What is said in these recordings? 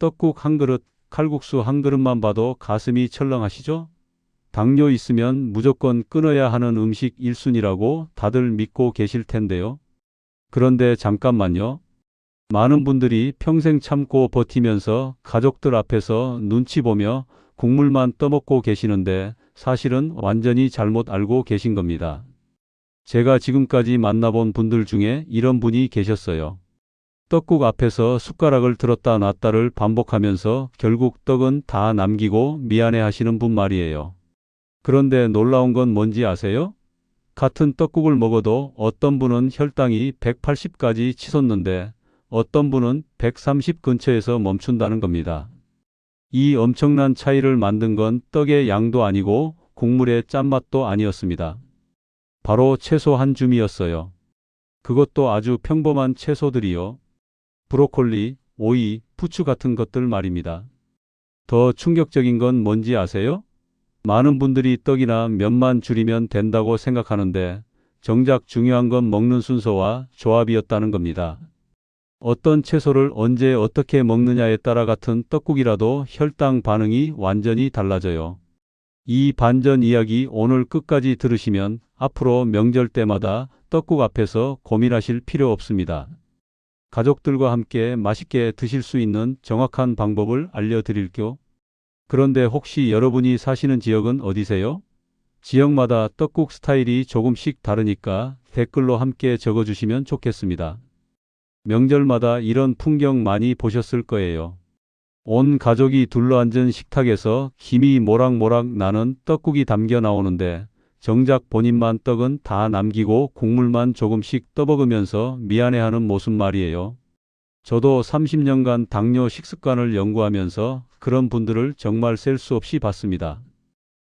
떡국 한 그릇, 칼국수 한 그릇만 봐도 가슴이 철렁하시죠? 당뇨 있으면 무조건 끊어야 하는 음식 1순위라고 다들 믿고 계실 텐데요. 그런데 잠깐만요. 많은 분들이 평생 참고 버티면서 가족들 앞에서 눈치 보며 국물만 떠먹고 계시는데 사실은 완전히 잘못 알고 계신 겁니다. 제가 지금까지 만나본 분들 중에 이런 분이 계셨어요. 떡국 앞에서 숟가락을 들었다 놨다를 반복하면서 결국 떡은 다 남기고 미안해 하시는 분 말이에요. 그런데 놀라운 건 뭔지 아세요? 같은 떡국을 먹어도 어떤 분은 혈당이 180까지 치솟는데 어떤 분은 130 근처에서 멈춘다는 겁니다. 이 엄청난 차이를 만든 건 떡의 양도 아니고 국물의 짠맛도 아니었습니다. 바로 채소 한 줌이었어요. 그것도 아주 평범한 채소들이요. 브로콜리, 오이, 부추 같은 것들 말입니다. 더 충격적인 건 뭔지 아세요? 많은 분들이 떡이나 면만 줄이면 된다고 생각하는데 정작 중요한 건 먹는 순서와 조합이었다는 겁니다. 어떤 채소를 언제 어떻게 먹느냐에 따라 같은 떡국이라도 혈당 반응이 완전히 달라져요. 이 반전 이야기 오늘 끝까지 들으시면 앞으로 명절 때마다 떡국 앞에서 고민하실 필요 없습니다. 가족들과 함께 맛있게 드실 수 있는 정확한 방법을 알려드릴게요. 그런데 혹시 여러분이 사시는 지역은 어디세요? 지역마다 떡국 스타일이 조금씩 다르니까 댓글로 함께 적어주시면 좋겠습니다. 명절마다 이런 풍경 많이 보셨을 거예요. 온 가족이 둘러앉은 식탁에서 김이 모락모락 나는 떡국이 담겨 나오는데 정작 본인만 떡은 다 남기고 국물만 조금씩 떠먹으면서 미안해하는 모습 말이에요. 저도 30년간 당뇨 식습관을 연구하면서 그런 분들을 정말 셀 수 없이 봤습니다.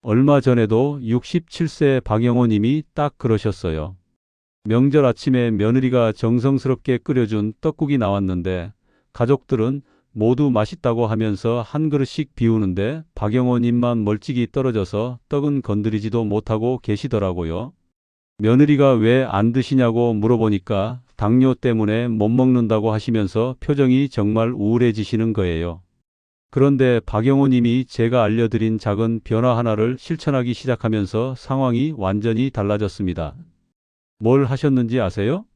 얼마 전에도 67세 박영호 님이 딱 그러셨어요. 명절 아침에 며느리가 정성스럽게 끓여준 떡국이 나왔는데 가족들은 모두 맛있다고 하면서 한 그릇씩 비우는데 박영호 님만 멀찍이 떨어져서 떡은 건드리지도 못하고 계시더라고요. 며느리가 왜 안 드시냐고 물어보니까 당뇨 때문에 못 먹는다고 하시면서 표정이 정말 우울해지시는 거예요. 그런데 박영호 님이 제가 알려드린 작은 변화 하나를 실천하기 시작하면서 상황이 완전히 달라졌습니다. 뭘 하셨는지 아세요?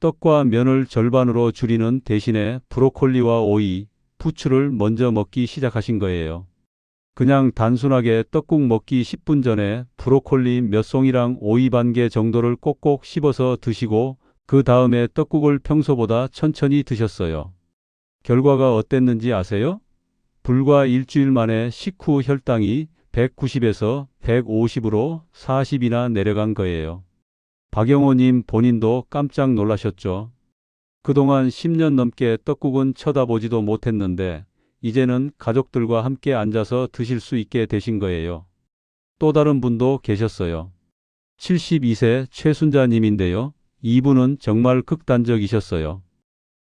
떡과 면을 절반으로 줄이는 대신에 브로콜리와 오이, 부추를 먼저 먹기 시작하신 거예요. 그냥 단순하게 떡국 먹기 10분 전에 브로콜리 몇 송이랑 오이 반 개 정도를 꼭꼭 씹어서 드시고 그 다음에 떡국을 평소보다 천천히 드셨어요. 결과가 어땠는지 아세요? 불과 일주일 만에 식후 혈당이 190에서 150으로 40이나 내려간 거예요. 박영호님 본인도 깜짝 놀라셨죠. 그동안 10년 넘게 떡국은 쳐다보지도 못했는데 이제는 가족들과 함께 앉아서 드실 수 있게 되신 거예요. 또 다른 분도 계셨어요. 72세 최순자님인데요. 이분은 정말 극단적이셨어요.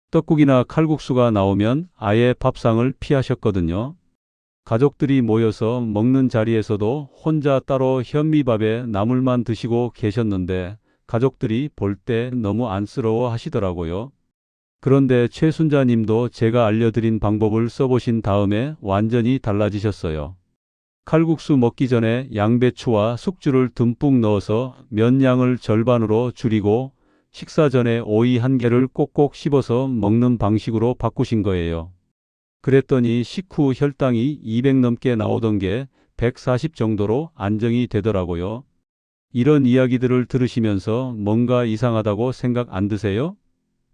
떡국이나 칼국수가 나오면 아예 밥상을 피하셨거든요. 가족들이 모여서 먹는 자리에서도 혼자 따로 현미밥에 나물만 드시고 계셨는데 가족들이 볼 때 너무 안쓰러워 하시더라고요. 그런데 최순자 님도 제가 알려드린 방법을 써보신 다음에 완전히 달라지셨어요. 칼국수 먹기 전에 양배추와 숙주를 듬뿍 넣어서 면 양을 절반으로 줄이고 식사 전에 오이 한 개를 꼭꼭 씹어서 먹는 방식으로 바꾸신 거예요. 그랬더니 식후 혈당이 200 넘게 나오던 게 140 정도로 안정이 되더라고요. 이런 이야기들을 들으시면서 뭔가 이상하다고 생각 안 드세요?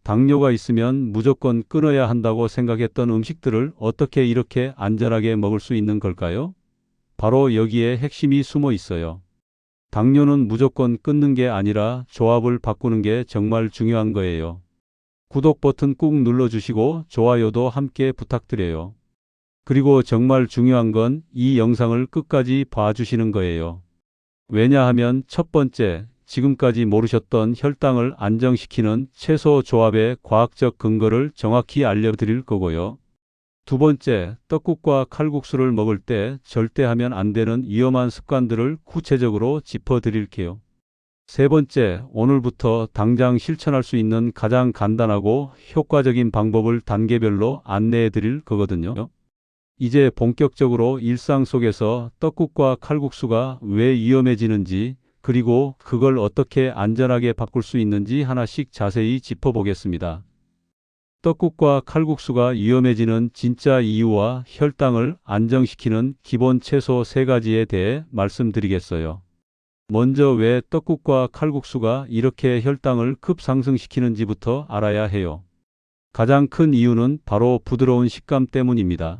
당뇨가 있으면 무조건 끊어야 한다고 생각했던 음식들을 어떻게 이렇게 안전하게 먹을 수 있는 걸까요? 바로 여기에 핵심이 숨어 있어요. 당뇨는 무조건 끊는 게 아니라 조합을 바꾸는 게 정말 중요한 거예요. 구독 버튼 꾹 눌러주시고 좋아요도 함께 부탁드려요. 그리고 정말 중요한 건 이 영상을 끝까지 봐주시는 거예요. 왜냐하면 첫 번째, 지금까지 모르셨던 혈당을 안정시키는 채소 조합의 과학적 근거를 정확히 알려드릴 거고요. 두 번째, 떡국과 칼국수를 먹을 때 절대 하면 안 되는 위험한 습관들을 구체적으로 짚어드릴게요. 세 번째, 오늘부터 당장 실천할 수 있는 가장 간단하고 효과적인 방법을 단계별로 안내해 드릴 거거든요. 이제 본격적으로 일상 속에서 떡국과 칼국수가 왜 위험해지는지, 그리고 그걸 어떻게 안전하게 바꿀 수 있는지 하나씩 자세히 짚어보겠습니다. 떡국과 칼국수가 위험해지는 진짜 이유와 혈당을 안정시키는 기본 채소 세 가지에 대해 말씀드리겠어요. 먼저 왜 떡국과 칼국수가 이렇게 혈당을 급상승시키는지부터 알아야 해요. 가장 큰 이유는 바로 부드러운 식감 때문입니다.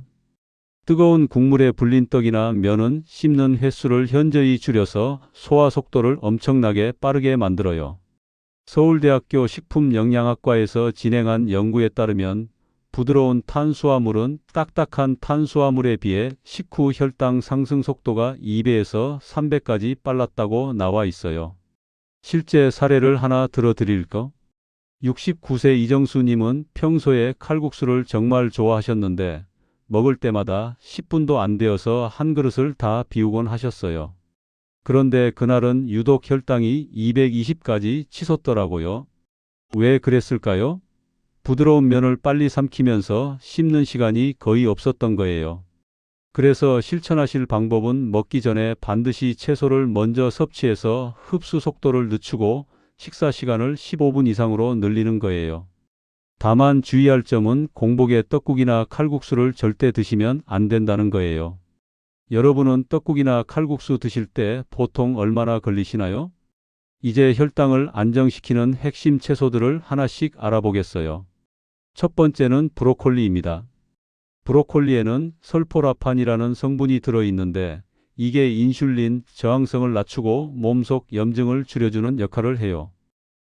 뜨거운 국물에 불린 떡이나 면은 씹는 횟수를 현저히 줄여서 소화 속도를 엄청나게 빠르게 만들어요. 서울대학교 식품영양학과에서 진행한 연구에 따르면 부드러운 탄수화물은 딱딱한 탄수화물에 비해 식후 혈당 상승 속도가 2배에서 3배까지 빨랐다고 나와 있어요. 실제 사례를 하나 들어드릴까? 69세 이정수님은 평소에 칼국수를 정말 좋아하셨는데 먹을 때마다 10분도 안 되어서 한 그릇을 다 비우곤 하셨어요. 그런데 그날은 유독 혈당이 220까지 치솟더라고요. 왜 그랬을까요? 부드러운 면을 빨리 삼키면서 씹는 시간이 거의 없었던 거예요. 그래서 실천하실 방법은 먹기 전에 반드시 채소를 먼저 섭취해서 흡수 속도를 늦추고 식사 시간을 15분 이상으로 늘리는 거예요. 다만 주의할 점은 공복에 떡국이나 칼국수를 절대 드시면 안 된다는 거예요. 여러분은 떡국이나 칼국수 드실 때 보통 얼마나 걸리시나요? 이제 혈당을 안정시키는 핵심 채소들을 하나씩 알아보겠어요. 첫 번째는 브로콜리입니다. 브로콜리에는 설포라판이라는 성분이 들어있는데 이게 인슐린 저항성을 낮추고 몸속 염증을 줄여주는 역할을 해요.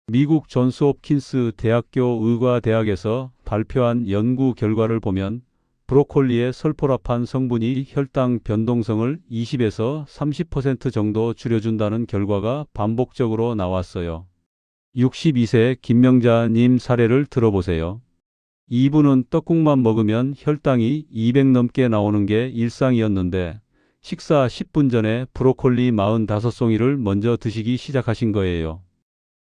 미국 존스 홉킨스 대학교 의과대학에서 발표한 연구 결과를 보면 브로콜리의 설포라판 성분이 혈당 변동성을 20에서 30% 정도 줄여준다는 결과가 반복적으로 나왔어요. 62세 김명자님 사례를 들어보세요. 이분은 떡국만 먹으면 혈당이 200 넘게 나오는 게 일상이었는데 식사 10분 전에 브로콜리 45송이를 먼저 드시기 시작하신 거예요.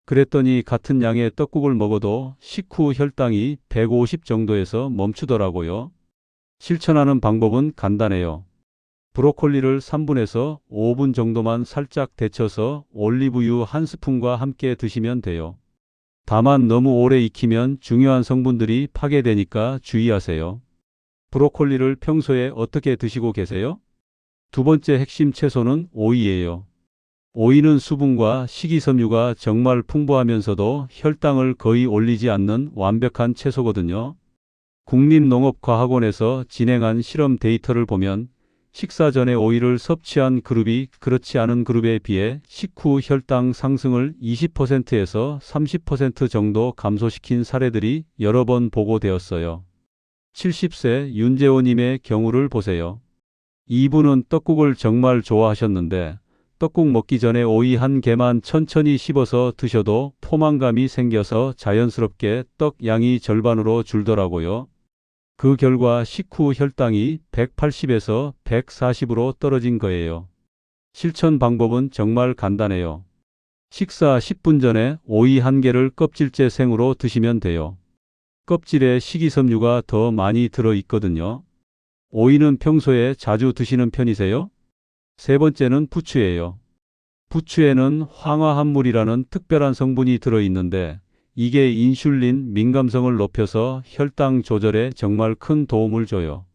그랬더니 같은 양의 떡국을 먹어도 식후 혈당이 150 정도에서 멈추더라고요. 실천하는 방법은 간단해요. 브로콜리를 3분에서 5분 정도만 살짝 데쳐서 올리브유 한 스푼과 함께 드시면 돼요. 다만 너무 오래 익히면 중요한 성분들이 파괴되니까 주의하세요. 브로콜리를 평소에 어떻게 드시고 계세요? 두 번째 핵심 채소는 오이예요. 오이는 수분과 식이섬유가 정말 풍부하면서도 혈당을 거의 올리지 않는 완벽한 채소거든요. 국립농업과학원에서 진행한 실험 데이터를 보면 식사 전에 오이를 섭취한 그룹이 그렇지 않은 그룹에 비해 식후 혈당 상승을 20%에서 30% 정도 감소시킨 사례들이 여러 번 보고되었어요. 70세 윤재호님의 경우를 보세요. 이분은 떡국을 정말 좋아하셨는데 떡국 먹기 전에 오이 한 개만 천천히 씹어서 드셔도 포만감이 생겨서 자연스럽게 떡 양이 절반으로 줄더라고요. 그 결과 식후 혈당이 180에서 140으로 떨어진 거예요. 실천 방법은 정말 간단해요. 식사 10분 전에 오이 한 개를 껍질째 생으로 드시면 돼요. 껍질에 식이섬유가 더 많이 들어 있거든요. 오이는 평소에 자주 드시는 편이세요? 세 번째는 부추예요. 부추에는 황화합물이라는 특별한 성분이 들어 있는데 이게 인슐린 민감성을 높여서 혈당 조절에 정말 큰 도움을 줘요.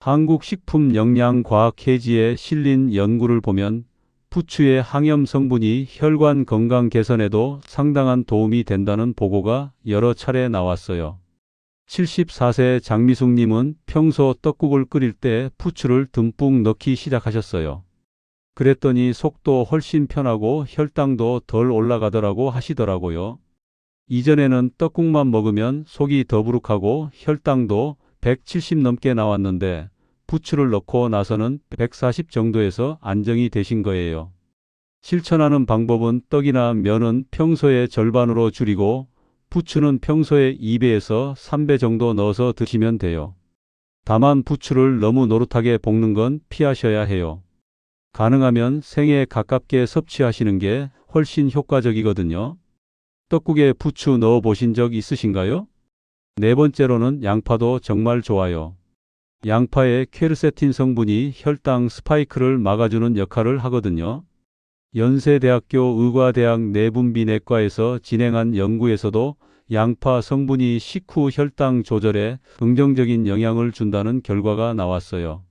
한국식품영양과학회지에 실린 연구를 보면 부추의 항염 성분이 혈관 건강 개선에도 상당한 도움이 된다는 보고가 여러 차례 나왔어요. 74세 장미숙님은 평소 떡국을 끓일 때 부추를 듬뿍 넣기 시작하셨어요. 그랬더니 속도 훨씬 편하고 혈당도 덜 올라가더라고 하시더라고요. 이전에는 떡국만 먹으면 속이 더부룩하고 혈당도 170 넘게 나왔는데 부추를 넣고 나서는 140 정도에서 안정이 되신 거예요. 실천하는 방법은 떡이나 면은 평소의 절반으로 줄이고 부추는 평소의 2배에서 3배 정도 넣어서 드시면 돼요. 다만 부추를 너무 노릇하게 볶는 건 피하셔야 해요. 가능하면 생에 가깝게 섭취하시는 게 훨씬 효과적이거든요. 떡국에 부추 넣어 보신 적 있으신가요? 네 번째로는 양파도 정말 좋아요. 양파의 퀘르세틴 성분이 혈당 스파이크를 막아주는 역할을 하거든요. 연세대학교 의과대학 내분비내과에서 진행한 연구에서도 양파 성분이 식후 혈당 조절에 긍정적인 영향을 준다는 결과가 나왔어요.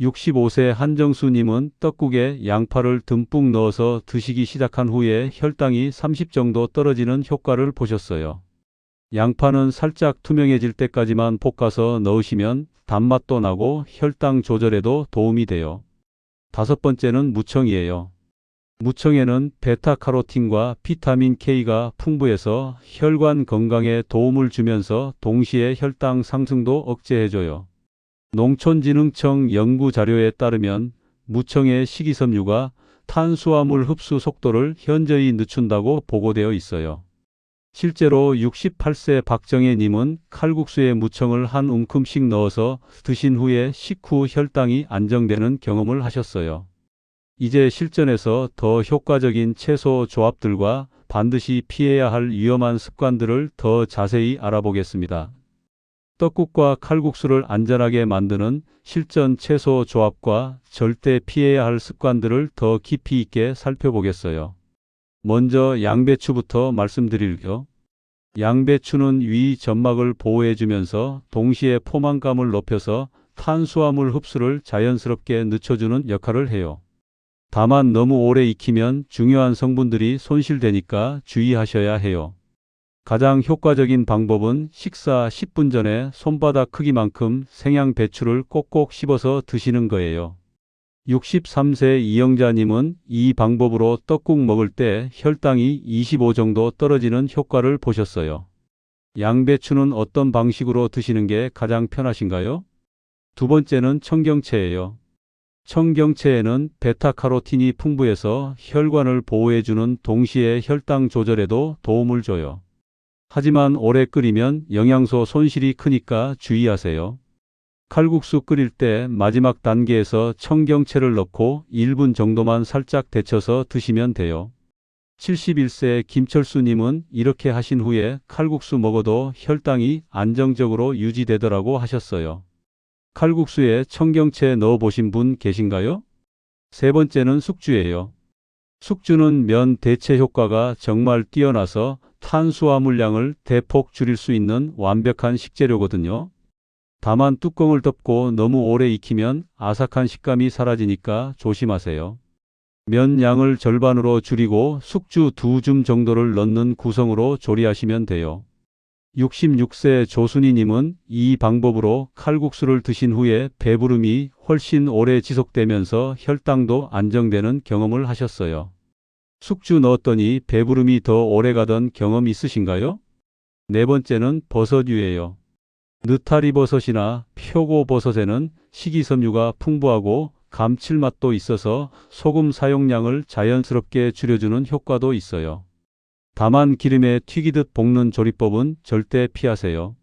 65세 한정수님은 떡국에 양파를 듬뿍 넣어서 드시기 시작한 후에 혈당이 30 정도 떨어지는 효과를 보셨어요. 양파는 살짝 투명해질 때까지만 볶아서 넣으시면 단맛도 나고 혈당 조절에도 도움이 돼요. 다섯 번째는 무청이에요. 무청에는 베타카로틴과 비타민 K가 풍부해서 혈관 건강에 도움을 주면서 동시에 혈당 상승도 억제해줘요. 농촌진흥청 연구 자료에 따르면 무청의 식이섬유가 탄수화물 흡수 속도를 현저히 늦춘다고 보고되어 있어요. 실제로 68세 박정혜 님은 칼국수에 무청을 한 움큼씩 넣어서 드신 후에 식후 혈당이 안정되는 경험을 하셨어요. 이제 실전에서 더 효과적인 채소 조합들과 반드시 피해야 할 위험한 습관들을 더 자세히 알아보겠습니다. 떡국과 칼국수를 안전하게 만드는 실전 채소 조합과 절대 피해야 할 습관들을 더 깊이 있게 살펴보겠어요. 먼저 양배추부터 말씀드릴게요. 양배추는 위 점막을 보호해주면서 동시에 포만감을 높여서 탄수화물 흡수를 자연스럽게 늦춰주는 역할을 해요. 다만 너무 오래 익히면 중요한 성분들이 손실되니까 주의하셔야 해요. 가장 효과적인 방법은 식사 10분 전에 손바닥 크기만큼 생양 배추를 꼭꼭 씹어서 드시는 거예요. 63세 이영자님은 이 방법으로 떡국 먹을 때 혈당이 25 정도 떨어지는 효과를 보셨어요. 양배추는 어떤 방식으로 드시는 게 가장 편하신가요? 두 번째는 청경채예요. 청경채에는 베타카로틴이 풍부해서 혈관을 보호해주는 동시에 혈당 조절에도 도움을 줘요. 하지만 오래 끓이면 영양소 손실이 크니까 주의하세요. 칼국수 끓일 때 마지막 단계에서 청경채를 넣고 1분 정도만 살짝 데쳐서 드시면 돼요. 71세 김철수님은 이렇게 하신 후에 칼국수 먹어도 혈당이 안정적으로 유지되더라고 하셨어요. 칼국수에 청경채 넣어 보신 분 계신가요? 세 번째는 숙주예요. 숙주는 면 대체 효과가 정말 뛰어나서 탄수화물량을 대폭 줄일 수 있는 완벽한 식재료거든요. 다만 뚜껑을 덮고 너무 오래 익히면 아삭한 식감이 사라지니까 조심하세요. 면 양을 절반으로 줄이고 숙주 두 줌 정도를 넣는 구성으로 조리하시면 돼요. 66세 조순이님은 이 방법으로 칼국수를 드신 후에 배부름이 훨씬 오래 지속되면서 혈당도 안정되는 경험을 하셨어요. 숙주 넣었더니 배부름이 더 오래 가던 경험 있으신가요? 네 번째는 버섯류예요. 느타리 버섯이나 표고 버섯에는 식이섬유가 풍부하고 감칠맛도 있어서 소금 사용량을 자연스럽게 줄여주는 효과도 있어요. 다만 기름에 튀기듯 볶는 조리법은 절대 피하세요.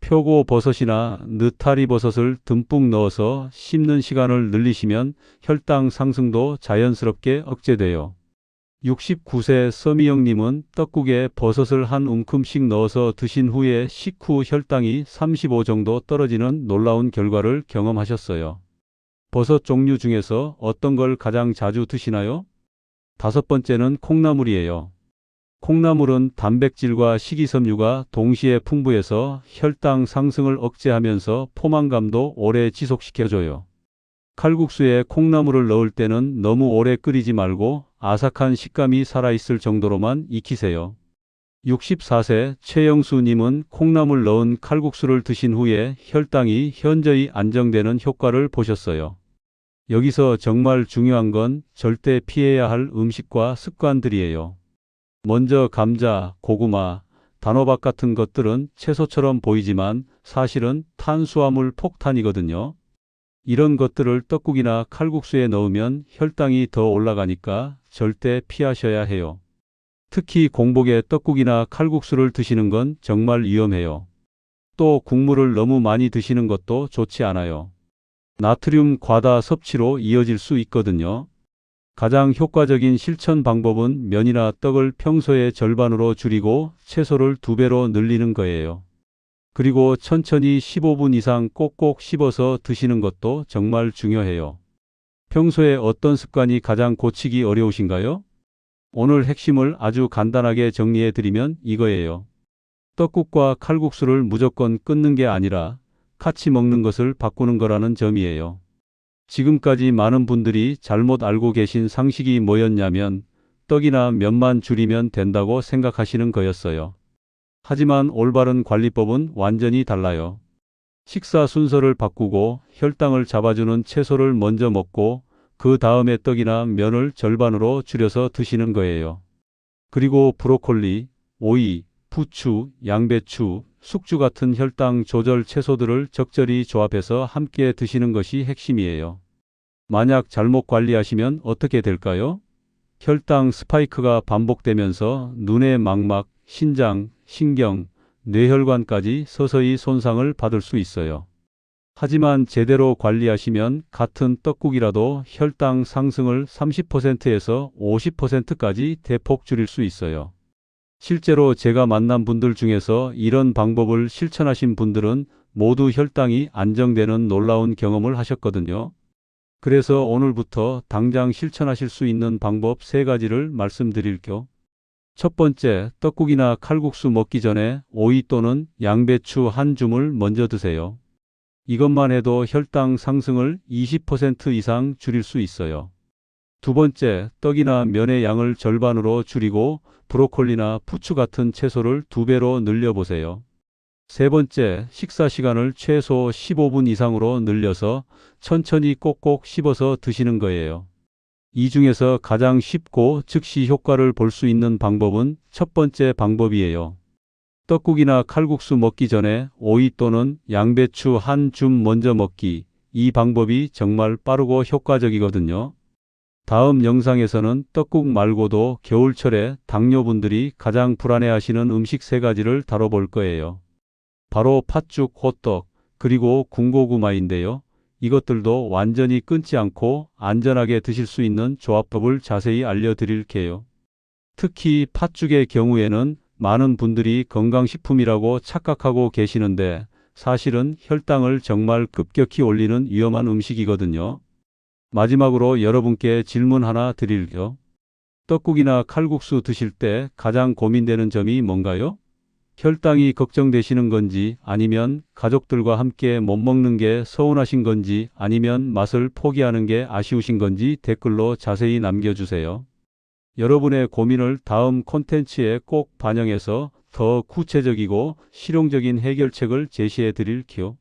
표고 버섯이나 느타리 버섯을 듬뿍 넣어서 씹는 시간을 늘리시면 혈당 상승도 자연스럽게 억제돼요. 69세 서미영님은 떡국에 버섯을 한 움큼씩 넣어서 드신 후에 식후 혈당이 35 정도 떨어지는 놀라운 결과를 경험하셨어요. 버섯 종류 중에서 어떤 걸 가장 자주 드시나요? 다섯 번째는 콩나물이에요. 콩나물은 단백질과 식이섬유가 동시에 풍부해서 혈당 상승을 억제하면서 포만감도 오래 지속시켜줘요. 칼국수에 콩나물을 넣을 때는 너무 오래 끓이지 말고 아삭한 식감이 살아있을 정도로만 익히세요. 64세 최영수님은 콩나물 넣은 칼국수를 드신 후에 혈당이 현저히 안정되는 효과를 보셨어요. 여기서 정말 중요한 건 절대 피해야 할 음식과 습관들이에요. 먼저 감자, 고구마, 단호박 같은 것들은 채소처럼 보이지만 사실은 탄수화물 폭탄이거든요. 이런 것들을 떡국이나 칼국수에 넣으면 혈당이 더 올라가니까 절대 피하셔야 해요. 특히 공복에 떡국이나 칼국수를 드시는 건 정말 위험해요. 또 국물을 너무 많이 드시는 것도 좋지 않아요. 나트륨 과다 섭취로 이어질 수 있거든요. 가장 효과적인 실천 방법은 면이나 떡을 평소의 절반으로 줄이고 채소를 두 배로 늘리는 거예요. 그리고 천천히 15분 이상 꼭꼭 씹어서 드시는 것도 정말 중요해요. 평소에 어떤 습관이 가장 고치기 어려우신가요? 오늘 핵심을 아주 간단하게 정리해 드리면 이거예요. 떡국과 칼국수를 무조건 끊는 게 아니라 같이 먹는 것을 바꾸는 거라는 점이에요. 지금까지 많은 분들이 잘못 알고 계신 상식이 뭐였냐면 떡이나 면만 줄이면 된다고 생각하시는 거였어요. 하지만 올바른 관리법은 완전히 달라요. 식사 순서를 바꾸고 혈당을 잡아주는 채소를 먼저 먹고 그 다음에 떡이나 면을 절반으로 줄여서 드시는 거예요. 그리고 브로콜리, 오이, 부추, 양배추, 숙주 같은 혈당 조절 채소들을 적절히 조합해서 함께 드시는 것이 핵심이에요. 만약 잘못 관리하시면 어떻게 될까요? 혈당 스파이크가 반복되면서 눈의 망막, 신장, 신경, 뇌혈관까지 서서히 손상을 받을 수 있어요. 하지만 제대로 관리하시면 같은 떡국이라도 혈당 상승을 30%에서 50%까지 대폭 줄일 수 있어요. 실제로 제가 만난 분들 중에서 이런 방법을 실천하신 분들은 모두 혈당이 안정되는 놀라운 경험을 하셨거든요. 그래서 오늘부터 당장 실천하실 수 있는 방법 세 가지를 말씀드릴게요. 첫 번째, 떡국이나 칼국수 먹기 전에 오이 또는 양배추 한 줌을 먼저 드세요. 이것만 해도 혈당 상승을 20% 이상 줄일 수 있어요. 두 번째, 떡이나 면의 양을 절반으로 줄이고 브로콜리나 부추 같은 채소를 두 배로 늘려보세요. 세 번째, 식사 시간을 최소 15분 이상으로 늘려서 천천히 꼭꼭 씹어서 드시는 거예요. 이 중에서 가장 쉽고 즉시 효과를 볼 수 있는 방법은 첫 번째 방법이에요. 떡국이나 칼국수 먹기 전에 오이 또는 양배추 한 줌 먼저 먹기. 이 방법이 정말 빠르고 효과적이거든요. 다음 영상에서는 떡국 말고도 겨울철에 당뇨분들이 가장 불안해하시는 음식 세 가지를 다뤄볼 거예요. 바로 팥죽, 호떡, 그리고 군고구마인데요. 이것들도 완전히 끊지 않고 안전하게 드실 수 있는 조합법을 자세히 알려드릴게요. 특히 팥죽의 경우에는 많은 분들이 건강식품이라고 착각하고 계시는데 사실은 혈당을 정말 급격히 올리는 위험한 음식이거든요. 마지막으로 여러분께 질문 하나 드릴게요. 떡국이나 칼국수 드실 때 가장 고민되는 점이 뭔가요? 혈당이 걱정되시는 건지 아니면 가족들과 함께 못 먹는 게 서운하신 건지 아니면 맛을 포기하는 게 아쉬우신 건지 댓글로 자세히 남겨주세요. 여러분의 고민을 다음 콘텐츠에 꼭 반영해서 더 구체적이고 실용적인 해결책을 제시해 드릴게요.